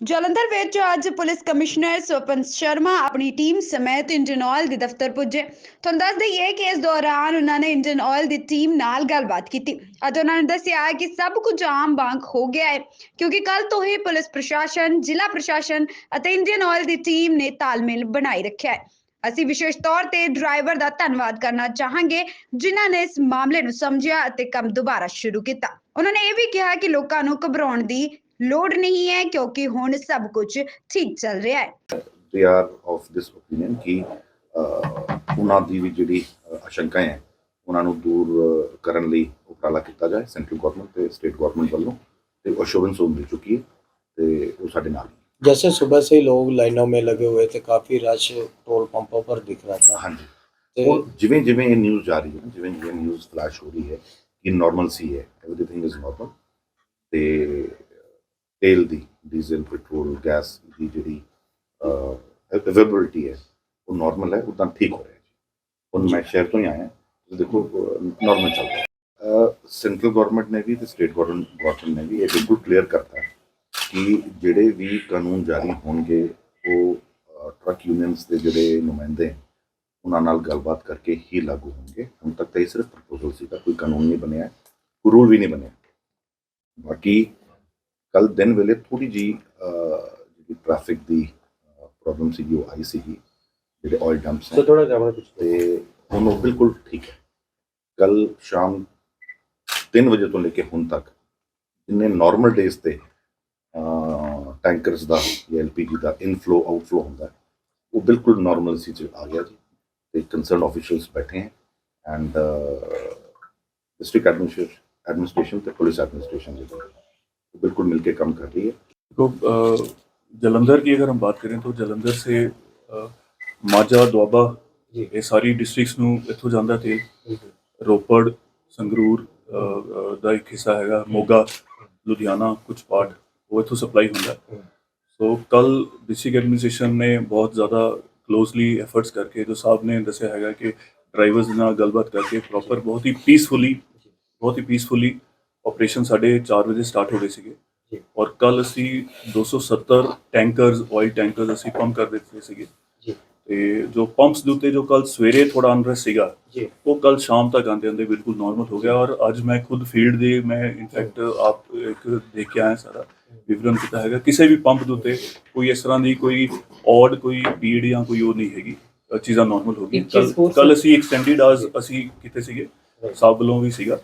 ਜਲੰਧਰ ਵਿੱਚ ਅੱਜ police commissioner Swapan Sharma ਆਪਣੀ ਟੀਮ ਸਮੇਤ ਇੰਜਨ ਆਇਲ ਦੇ ਦਫ਼ਤਰ ਪੁੱਜੇ। ਤੁਹਾਨੂੰ ਦੱਸ ਦਈਏ ਕਿ ਇਸ ਦੌਰਾਨ ਉਹਨਾਂ ਨੇ ਇੰਜਨ ਆਇਲ ਦੀ ਟੀਮ ਨਾਲ ਗੱਲਬਾਤ ਕੀਤੀ ਅਤੇ ਉਹਨਾਂ ਨੇ ਦੱਸਿਆ ਕਿ ਸਭ ਕੁਝ ਆਮ ਵਾਂਗ ਹੋ ਗਿਆ ਹੈ, ਕਿਉਂਕਿ ਕੱਲ ਤੋਂ ਹੀ ਪੁਲਿਸ ਪ੍ਰਸ਼ਾਸਨ, ਜ਼ਿਲ੍ਹਾ ਪ੍ਰਸ਼ਾਸਨ ਅਤੇ ਇੰਡੀਅਨ ਆਇਲ ਦੀ ਟੀਮ ਨੇ ਤਾਲਮੇਲ ਬਣਾਈ ਰੱਖਿਆ ਹੈ। ਅਸੀਂ ਵਿਸ਼ੇਸ਼ ਤੌਰ ਤੇ ਡਰਾਈਵਰ ਦਾ ਧੰਨਵਾਦ ਕਰਨਾ ਚਾਹਾਂਗੇ, ਜਿਨ੍ਹਾਂ ਨੇ ਇਸ ਮਾਮਲੇ ਨੂੰ ਸਮਝਿਆ ਅਤੇ ਕੰਮ ਦੁਬਾਰਾ ਸ਼ੁਰੂ ਕੀਤਾ। ਉਹਨਾਂ ਨੇ ਇਹ ਵੀ ਕਿਹਾ ਕਿ ਲੋਕਾਂ ਨੂੰ ਘਬਰਾਉਣ ਦੀ ਲੋੜ ਨਹੀਂ ਹੈ ਕਿਉਂਕਿ ਹੁਣ ਸਭ ਕੁਝ ਠੀਕ ਚੱਲ ਰਿਹਾ ਹੈ। They are of this opinion ਕਿ ਉਹਨਾਂ ਦੀ ਵੀ ਜਿਹੜੀ ਆਸ਼ੰਕਾ ਹੈ ਉਹਨਾਂ ਨੂੰ ਦੂਰ ਕਰਨ ਲਈ ਉਪਰਾਲਾ ਕੀਤਾ ਜਾਏ ਸੈਂਟਰਲ ਗਵਰਨਮੈਂਟ ਤੇ ਸਟੇਟ ਗਵਰਨਮੈਂਟ ਵੱਲੋਂ ਤੇ ਅਸ਼ੋਰੈਂਸ ਹੋ ਮਿਲ ਚੁੱਕੀ ਹੈ ਤੇ ਉਹ ਸਾਡੇ ਨਾਲ जैसे सुबह से ही लोग लाइनों में लगे हुए थे काफी रश टोल पंपों पर दिख रहा था ਹਾਂਜੀ। ਤੇ ਜਿਵੇਂ ਜਿਵੇਂ ਇਹ ਨਿਊਜ਼ ਜਾ ਰਹੀ ਹੈ ਜਿਵੇਂ ਜਿਵੇਂ ਨਿਊਜ਼ ਫਲੈਸ਼ ਹੋ ਰਹੀ ਹੈ ਕਿ ਨਾਰਮਲ ਸੀ ਹੈ एवरीथिंग ਇਜ਼ ਨਾਰਮਲ ਤੇ ਤੇਲ ਦੀ ਡੀਜ਼ਲ ਪੈਟਰੋਲ ਗੈਸ ਦੀ ਜਿਹੜੀ ਅਵੇਲੇਬਿਲਟੀ ਹੈ ਉਹ ਨਾਰਮਲ ਹੈ ਉਦਾਂ ਠੀਕ ਹੋ ਰਿਹਾ ਹੈ ਹੁਣ ਮੈਂ ਸ਼ਹਿਰ ਤੋਂ ਹੀ ਆਇਆ ਦੇਖੋ ਨਾਰਮਲ ਚੱਲ ਰਿਹਾ। ਸੈਂਟਰਲ ਗਵਰਨਮੈਂਟ ਨੇ ਵੀ ਤੇ ਸਟੇਟ ਗਵਰਨਮੈਂਟ ਨੇ ਵੀ ਇਹ ਬਿਲਕੁਲ ਕਲੀਅਰ ਕਰਤਾ ਹੈ ਕਿ ਜਿਹੜੇ ਵੀ ਕਾਨੂੰਨ ਜਾਰੀ ਹੋਣਗੇ ਉਹ ਟਰੱਕ ਯੂਨੀਅਨਸ ਦੇ ਜਿਹੜੇ ਨੁਮਾਇੰਦੇ ਉਹਨਾਂ ਨਾਲ ਗੱਲਬਾਤ ਕਰਕੇ ਹੀ ਲਾਗੂ ਹੋਣਗੇ। ਹੁਣ ਤੱਕ ਤਾਂ ਇਹ ਸਿਰਫ ਪ੍ਰਪੋਜ਼ਲ ਸੀਗਾ ਕੋਈ ਕਾਨੂੰਨ ਨਹੀਂ ਬਣਿਆ ਕੋਈ ਰੂਲ ਵੀ ਨਹੀਂ ਬਣਿਆ। ਬਾਕੀ ਕੱਲ ਦਿਨ ਵੇਲੇ ਥੋੜੀ ਜੀ ਜਿਹੜੀ ਟ੍ਰੈਫਿਕ ਦੀ ਪ੍ਰੋਬਲਮ ਸੀ ਉਹ ਆਈ ਸੀ ਜਿਹੜੇ ਆਇਲ ਡੰਪਸ ਨੇ। ਥੋੜਾ ਜਿਹਾ ਕੁਝ ਤੇ ਹੁਣ ਉਹ ਬਿਲਕੁਲ ਠੀਕ ਹੈ। ਕੱਲ ਸ਼ਾਮ 3 ਵਜੇ ਤੋਂ ਲੈ ਕੇ ਹੁਣ ਤੱਕ ਜਿੰਨੇ ਨਾਰਮਲ ਡੇਸ ਤੇ ਟੈਂਕਰਸ ਦਾ ਜਾਂ ਐਲਪੀਜੀ ਦਾ ਇਨਫਲੋ ਆਊਟਫਲੋ ਹੁੰਦਾ ਉਹ ਬਿਲਕੁਲ ਨਾਰਮਲ ਸੀ ਚ ਆ ਗਿਆ ਜੀ। ਤੇ ਕੰਸਰਨ ਆਫੀਸ਼ੀਅਲਸ ਬੈਠੇ ਹਨ ਐਂਡ ਡਿਸਟ੍ਰਿਕਟ ਐਡਮਿਨਿਸਟ੍ਰੇਸ਼ਨ ਐਡਮਿਨਿਸਟ੍ਰੇਸ਼ਨ ਤੇ ਪੁਲਿਸ ਐਡਮਿਨਿਸਟ੍ਰੇਸ਼ਨ ਜੀ बिल्कुल मिलके काम कर रही है तो अ, जलंधर की अगर हम बात करें तो जलंधर से अ, ਮਾਝਾ ਦੁਆਬਾ ਜੀ। ਇਹ ਸਾਰੀ ਡਿਸਟ੍ਰਿਕਟਸ ਨੂੰ ਇੱਥੋਂ ਜਾਂਦਾ ਤੇਲ ਰੋਪੜ ਸੰਗਰੂਰ ਅ, ਅ, ਦਾ ਇੱਕ ਹਿੱਸਾ ਹੈਗਾ ਮੋਗਾ ਲੁਧਿਆਣਾ ਕੁਝ ਪਾਰਟ ਉਹ ਇੱਥੋਂ ਸਪਲਾਈ ਹੁੰਦਾ ਹੈ। ਸੋ ਕੱਲ ਡਿਸਟ੍ਰਿਕਟ ਐਡਮਿਨਿਸਟ੍ਰੇਸ਼ਨ ਨੇ ਬਹੁਤ ਜ਼ਿਆਦਾ ਕਲੋਜ਼ਲੀ ਐਫਰਟਸ ਕਰਕੇ ਜੋ ਸਾਹਿਬ ਨੇ ਦੱਸਿਆ ਹੈਗਾ ਕਿ ਡਰਾਈਵਰਸ ਨਾਲ ਗੱਲਬਾਤ ਕਰਕੇ ਪ੍ਰੋਪਰ ਬਹੁਤ ਹੀ ਪੀਸਫੁਲੀ ਬਹੁਤ ਹੀ ਪੀਸਫੁਲੀ ਆਪਰੇਸ਼ਨ ਸਾਡੇ 4 ਵਜੇ ਸਟਾਰਟ ਹੋ ਗਏ ਸੀਗੇ। ਜੀ। ਔਰ ਕੱਲ ਅਸੀਂ 270 ਟੈਂਕਰਸ ਆਇਲ ਟੈਂਕਰਸ ਅਸੀਂ ਪੰਪ ਕਰ ਦਿੱਤੇ ਸੀਗੇ। ਜੀ। ਤੇ ਜੋ ਪੰਪਸ ਦੇ ਉੱਤੇ ਜੋ ਕੱਲ ਸਵੇਰੇ ਥੋੜਾ ਅਨਰੈਸਟ ਸੀਗਾ ਜੀ। ਉਹ ਕੱਲ ਸ਼ਾਮ ਤੱਕ ਆਂਦੇ ਆਂਦੇ ਬਿਲਕੁਲ ਨਾਰਮਲ ਹੋ ਗਿਆ। ਔਰ ਅੱਜ ਮੈਂ ਖੁਦ ਫੀਲਡ ਦੇ ਮੈਂ ਇਨਫੈਕਟ ਆਪ ਇੱਕ ਦੇਖ ਕੇ ਆਇਆ ਸਾਰਾ ਵਿਵਰਣ ਕੀਤਾ ਹੈਗਾ। ਕਿਸੇ ਵੀ ਪੰਪ ਦੇ ਉੱਤੇ ਕੋਈ ਇਸ ਤਰ੍ਹਾਂ ਦੀ ਕੋਈ ਔਡ ਕੋਈ ਪੀੜ ਜਾਂ ਕੋਈ ਉਹ ਨਹੀਂ ਹੈਗੀ। ਚੀਜ਼ਾਂ ਨਾਰਮਲ ਹੋ ਗਈਆਂ। ਕੱਲ ਅਸੀਂ ਐਕਸਟੈਂਡਡ ਆਸ ਅਸੀਂ ਕੀਤੇ ਸੀਗੇ। ਵੱਲੋਂ ਵੀ ਸੀਗਾ।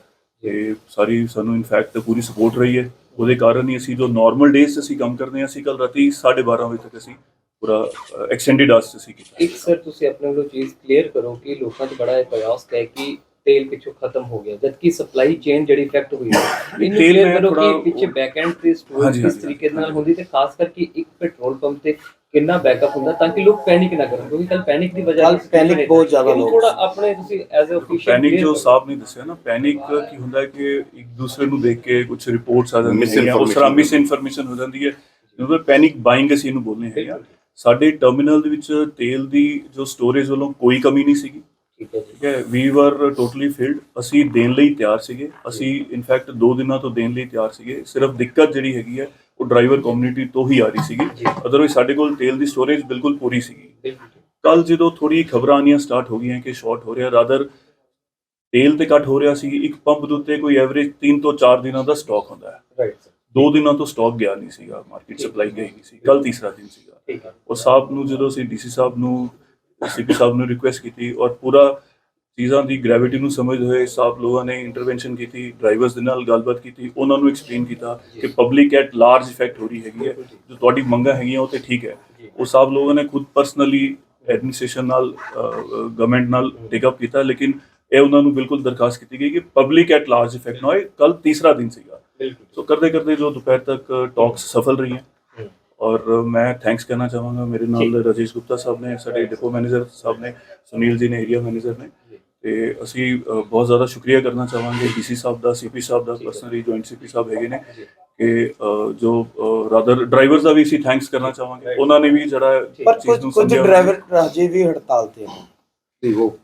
ਤੇ ਸਾਰੀ ਸਾਨੂੰ ਇਨਫੈਕਟ ਪੂਰੀ ਸਪੋਰਟ ਰਹੀ ਹੈ। ਉਹਦੇ ਕਾਰਨ ਹੀ ਅਸੀਂ ਜੋ ਨਾਰਮਲ ਡੇਜ਼ 'ਚ ਅਸੀਂ ਕੰਮ ਕਰਦੇ ਹਾਂ, ਅਸੀਂ ਕੱਲ ਰਾਤੀ 12:30 ਵਜੇ ਤੱਕ ਅਸੀਂ ਪੂਰਾ ਐਕਸਟੈਂਡਡ ਆਸ ਅਸੀਂ ਕੀਤਾ। ਇੱਕ ਸਰ ਤੁਸੀਂ ਆਪਣੇ ਵੱਲੋਂ ਚੀਜ਼ ਕਲੀਅਰ ਕਰੋ ਕਿ ਲੋਕਾਂ 'ਚ ਬੜਾ ਇਹ ਬਿਆਸ ਹੈ ਕਿ ਤੇਲ ਪਿੱਛੋਂ ਖਤਮ ਹੋ ਗਿਆ ਜਦਕਿ ਸਪਲਾਈ ਚੇਨ ਜਿਹੜੀ ਇਫੈਕਟ ਹੋਈ ਹੈ ਇਹਨੂੰ ਮੈਂ ਕਰੋ ਕਿ ਪਿੱਛੇ ਬੈਕ ਐਂਡ ਤੇ ਸਟੋਰੇਜ ਕਿਸ। ਤਰੀਕੇ ਨਾਲ ਹੁੰਦੀ ਤੇ ਖਾਸ ਕਰਕੇ ਇੱਕ ਪੈਟਰੋਲ ਪੰਪ ਤੇ ਕਿੰਨਾ ਬੈਕਅਪ ਹੁੰਦਾ ਤਾਂ ਕਿ ਲੋਕ ਪੈਨਿਕ ਨਾ ਕਰਨ ਕਿਉਂਕਿ ਕੱਲ ਪੈਨਿਕ ਦੀ ਵਜ੍ਹਾ panic ਬਹੁਤ ਜ਼ਿਆਦਾ ਲੋਕ ਥੋੜਾ ਆਪਣੇ ਤੁਸੀਂ ਐਜ਼ ਅ ਅਫੀਸ਼ੀਅਲ ਪੈਨਿਕ ਜੋ ਸਾਹਿਬ ਨੇ ਦੱਸਿਆ ਨਾ ਪੈਨਿਕ ਕੀ ਹੁੰਦਾ ਹੈ ਕਿ ਇੱਕ ਦੂਸਰੇ ਨੂੰ ਦੇਖ ਕੇ ਕੁਝ ਰਿਪੋਰਟਸ ਆ ਜਾਂਦੀਆਂ ਹੈਗੀਆਂ ਉਸ ਤਰ੍ਹਾਂ ਮਿਸ ਇਨਫੋਰਮੇਸ਼ਨ ਹੋ ਜਾਂਦੀ ਹੈ। ਜਦੋਂ ਪੈਨਿਕ ਬਾਇੰਗ ਅਸੀਂ ਇਹਨੂੰ ਬੋਲਨੇ ਹੈਗਾ ਸਾਡੇ ਟਰਮੀਨਲ ਦੇ ਵਿੱਚ ਤੇਲ ਦੀ ਜੋ ਸਟੋਰੇਜ ਵੱਲੋਂ ਕੋਈ ਕਮੀ ਨਹੀਂ ਸੀਗੀ। ਠੀਕ ਹੈ ਜੀ। ਠੀਕ ਹੈ ਵੀ ਵਰ ਟੋਟਲੀ ਫਿਲਡ ਅਸੀਂ ਦੇਣ ਲਈ ਤਿਆਰ ਸੀਗੇ। ਅਸੀਂ ਇਨਫੈਕਟ 2 ਦਿਨਾਂ ਤੋਂ ਦੇਣ ਲਈ ਤਿਆਰ ਸੀਗੇ। ਸਿਰਫ ਦਿੱਕਤ ਜਿਹੜੀ ਹੈਗੀ ਹੈ ਉਹ ਡਰਾਈਵਰ ਕਮਿਊਨਿਟੀ ਤੋਂ ਹੀ ਆ ਰਹੀ ਸੀਗੀ। ਅਦਰਵਾਈਜ਼ ਸਾਡੇ ਕੋਲ ਤੇਲ ਦੀ ਸਟੋਰੇਜ ਬਿਲਕੁਲ ਪੂਰੀ ਸੀਗੀ। ਕੱਲ ਜਦੋਂ ਥੋੜੀ ਖਬਰਾਂ ਆਉਣੀਆਂ ਸਟਾਰਟ ਹੋ ਗਈਆਂ ਕਿ ਸ਼ਾਰਟ ਹੋ ਰਿਹਾ ਰਾਦਰ ਤੇਲ ਤੇ ਘੱਟ ਹੋ ਰਿਹਾ ਸੀ ਇੱਕ ਪੰਪ ਦੇ ਉੱਤੇ ਕੋਈ ਐਵਰੇਜ 3 ਤੋਂ 4 ਦਿਨਾਂ ਦਾ ਸਟਾਕ ਹੁੰਦਾ ਹੈ। ਰਾਈਟ ਸਰ ਦੋ ਦਿਨਾਂ ਤੋਂ ਸਟਾਕ ਗਿਆ ਨਹੀਂ ਸੀਗਾ ਮਾਰਕੀਟ। ਸਪਲਾਈ ਗਈ ਨਹੀਂ ਸੀ। ਕੱਲ ਤੀਸਰਾ ਦਿਨ ਸੀਗਾ। ਔਰ ਸਾਹਿਬ ਨੂੰ ਜਦੋਂ ਅਸੀਂ ਡੀਸੀ ਸਾਹਿਬ ਨੂੰ ਸੀਪੀ ਸਾਹਿਬ ਨੂੰ ਰਿਕੁਐਸਟ ਕੀਤੀ ਔਰ ਪੂਰਾ ਚੀਜ਼ਾਂ ਦੀ ਗ੍ਰੈਵਿਟੀ ਨੂੰ ਸਮਝਦੇ ਹੋਏ ਸਾਹਿਬ ਲੋਕਾਂ ਨੇ ਇੰਟਰਵੈਂਸ਼ਨ ਕੀਤੀ ਡਰਾਈਵਰਸ ਦੇ ਨਾਲ ਗੱਲਬਾਤ ਕੀਤੀ ਉਹਨਾਂ ਨੂੰ ਐਕਸਪਲੇਨ ਕੀਤਾ ਕਿ ਪਬਲਿਕ ਐਟ ਲਾਰਜ ਇਫੈਕਟ ਹੋ ਰਹੀ ਹੈਗੀ ਹੈ। ਜੋ। ਤੁਹਾਡੀ ਮੰਗਾਂ ਹੈਗੀਆਂ ਉਹ ਤੇ ਠੀਕ ਹੈ। ਉਹ ਸਾਹਿਬ ਲੋਕਾਂ ਨੇ ਖੁਦ ਪਰਸਨਲੀ ਐਡਮਿਨਿਸਟ੍ਰੇਸ਼ਨ ਨਾਲ ਗਵਰਨਮੈਂਟ ਨਾਲ ਟੇਕ ਅਪ ਕੀਤਾ ਲੇਕਿਨ ਇਹ ਉਹਨਾਂ ਨੂੰ ਬਿਲਕੁਲ ਦਰਖਾਸਤ ਕੀਤੀ ਗਈ ਕਿ ਪਬਲਿਕ ਐਟ ਲਾਰਜ ਇਫੈਕਟ ਨਾ ਹੋਏ। ਕੱਲ ਤੀਸਰਾ ਦਿਨ ਸੀਗਾ। ਸੋ ਕਰਦੇ ਕਰਦੇ ਜੋ ਦੁਪਹਿਰ ਤੱਕ ਟਾਕਸ ਸਫਲ ਰਹੀਆਂ। ਔਰ ਮੈਂ ਥੈਂਕਸ ਕਹਿਣਾ ਚਾਹਾਂਗਾ ਮੇਰੇ ਨਾਲ ਰਜੇਸ਼ ਗੁਪਤਾ ਸਾਹਿਬ ਨੇ ਸਾਡੇ ਡਿਪੋ ਮੈਨੇਜਰ ਸਾਹਿਬ ਨੇ ਸੁਨੀਲ ਜੀ ਨੇ ਏਰੀਆ ਮੈਨੇਜਰ ਨੇ ਤੇ ਅਸੀਂ ਬਹੁਤ ਜ਼ਿਆਦਾ ਸ਼ੁਕਰੀਆ ਕਰਨਾ ਚਾਹਾਂਗੇ ਡੀਸੀ ਸਾਹਿਬ ਦਾ ਸੀਪੀ ਸਾਹਿਬ ਦਾ ਪਰਸਨਲੀ ਜੁਆਇੰਟ ਸੀਪੀ ਸਾਹਿਬ ਹੈਗੇ ਨੇ ਕਿ ਜੋ ਰਾਦਰ ਡਰਾਈਵਰਸ ਦਾ ਵੀ ਅਸੀਂ ਥੈਂਕਸ ਕਰਨਾ ਚਾਹਾਂਗੇ ਉਹਨਾਂ ਨੇ ਵੀ ਜਿਹੜਾ ਚੀਜ਼ ਨੂੰ ਕੁਝ ਡਰਾਈਵਰ ਰਾਜੇ ਵੀ ਹੜਤਾਲ ਤੇ ਨੇ ਤੇ ਉਹ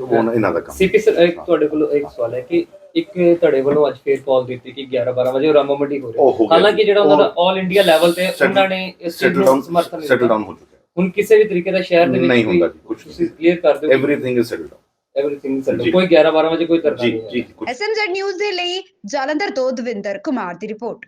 ਉਹਨਾਂ ਦਾ ਕੰਮ ਸੀਪੀ ਸਰ ਇੱਕ ਤੁਹਾਡੇ ਕੋਲ ਇੱਕ ਸਵਾਲ ਹੈ ਕਿ ਇੱਕ ਤੁਹਾਡੇ ਵੱਲੋਂ ਅੱਜ ਫੇਰ ਕਾਲ ਦਿੱਤੀ ਕਿ 11 12 ਵਜੇ ਰਾਮਾ ਮੰਡੀ ਹੋ ਰਿਹਾ। ਉਹ ਹੋ ਗਿਆ ਹਾਲਾਂਕਿ ਜਿਹੜਾ ਉਹਨਾਂ ਦਾ ਆਲ ਇੰਡੀਆ ਲੈਵਲ ਤੇ settle- ਉਹਨਾਂ ਨੇ ਇਸ ਚੀਜ਼ ਸੈਟਲ ਨੂੰ ਡਾਊਨ ਸਮਰਥਨ ਨਹੀਂ ਸੈਟਲ ਦਿੱਤਾ। ਡਾਊਨ ਹੋ ਚੁੱਕਾ ਹੁਣ ਕਿਸੇ ਵੀ ਤਰੀਕੇ ਦਾ ਸ਼ਹਿਰ ਦੇ ਵਿੱਚ ਨਹੀਂ ਹੁੰਦਾ ਜੀ, ਕੁਛ ਤੁਸੀਂ ਕਲੀਅਰ ਕਰ ਦਿਓ ਐਵਰੀਥਿੰਗ ਇਜ਼ ਸੈਟਲ ਐਵਰੀਥਿੰਗ ਜੀ। ਕੋਈ 11 12 ਵਜੇ ਕੋਈ ਧਰਨਾ ਜੀ ਨਹੀਂ ਹੈ। ਜੀ ਕੁਛ ਐਸਐਮਜ਼ੈਡ ਨਿਊਜ਼ ਦੇ ਲਈ ਜਲੰਧਰ ਤੋਂ ਦਵਿੰਦਰ ਕੁਮਾਰ ਦੀ ਰਿਪੋਰਟ।